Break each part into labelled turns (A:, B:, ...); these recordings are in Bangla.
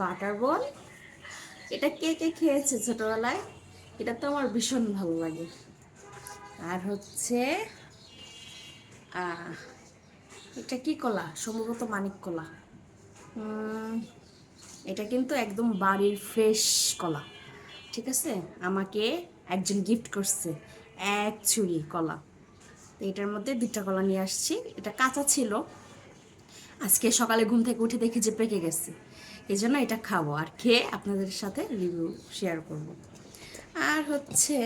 A: বাটার বল। এটা কে কে খেয়েছে ছোটবেলায়? এটা তো আমার ভীষণ ভালো লাগে। আর হচ্ছে এটা কি কলা? সম্ভবত মানিক কলা। এটা কিন্তু একদম বাড়ির ফ্রেশ কলা। ঠিক আছে? আমাকে একজন গিফট করছে এক ছুরি কলা। এটার মধ্যে দুটা কলা নিয়ে আসছি। এটা কাঁচা ছিল। আজকে সকালে ঘুম থেকে উঠে দেখি যে পেকে গেছে। এই জন্য এটা খাব আর খেয়ে আপনাদের সাথে রিভিউ শেয়ার করব। আর হচ্ছে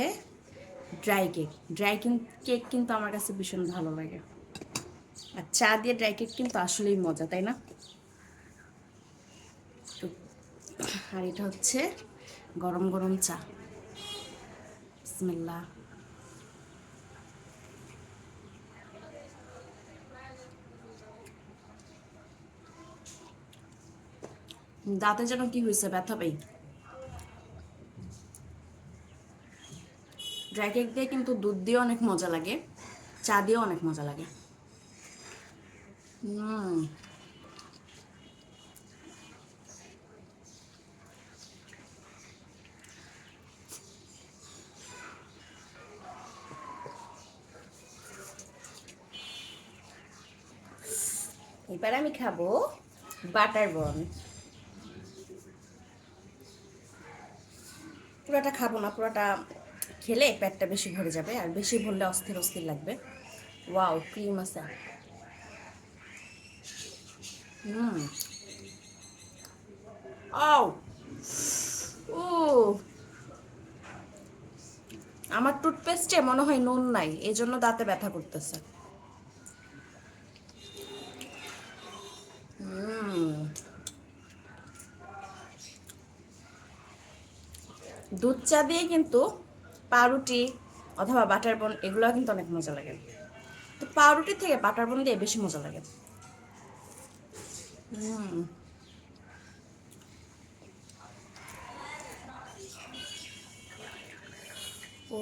A: ড্রাই কেক ড্রাই কেক কিন্তু আমার কাছে ভীষণ ভালো লাগে। আর চা দিয়ে ড্রাই কেক কিন্তু আসলেই মজা, তাই না? আর এটা হচ্ছে গরম গরম চা। বিসমিল্লাহ। দাঁতে যেন কি হয়েছে, ব্যথা পাই ড্রাই কেক দিয়ে কিন্তু দুধ দিয়ে অনেক মজা লাগে, চা দিয়েও অনেক মজা লাগে। এবার আমি খাব বাটার বন। পুরোটা খাব না, পুরোটা খেলে পেটটা বেশি ভরে যাবে আর বেশি ভরলে অস্থির অস্থির লাগবে। ওয়াও, ক্রিম আছে। হুম। আও ও আমার টুথপেস্টে মনে হয় নুন নাই এই জন্য দাঁতে ব্যথা করতেছে হুম দুধ চা দিয়ে কিন্তু পাউরুটি অথবা বাটার বন, এগুলো কিন্তু অনেক মজা লাগে। তো পাউরুটি থেকে বাটার বন দিয়ে বেশি মজা লাগে। ও।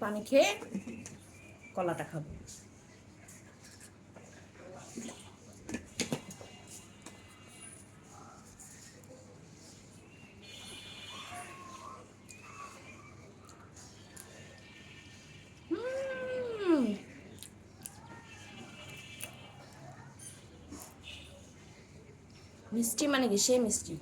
A: পানি খেয়ে কলাটা খাব হুম। মিষ্টি মানে কি? সেই মিষ্টি।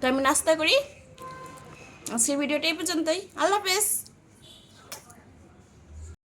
A: তো আমি নাস্তা করি। আজকের ভিডিওটা এই পর্যন্তই। আল্লাহ হাফেজ।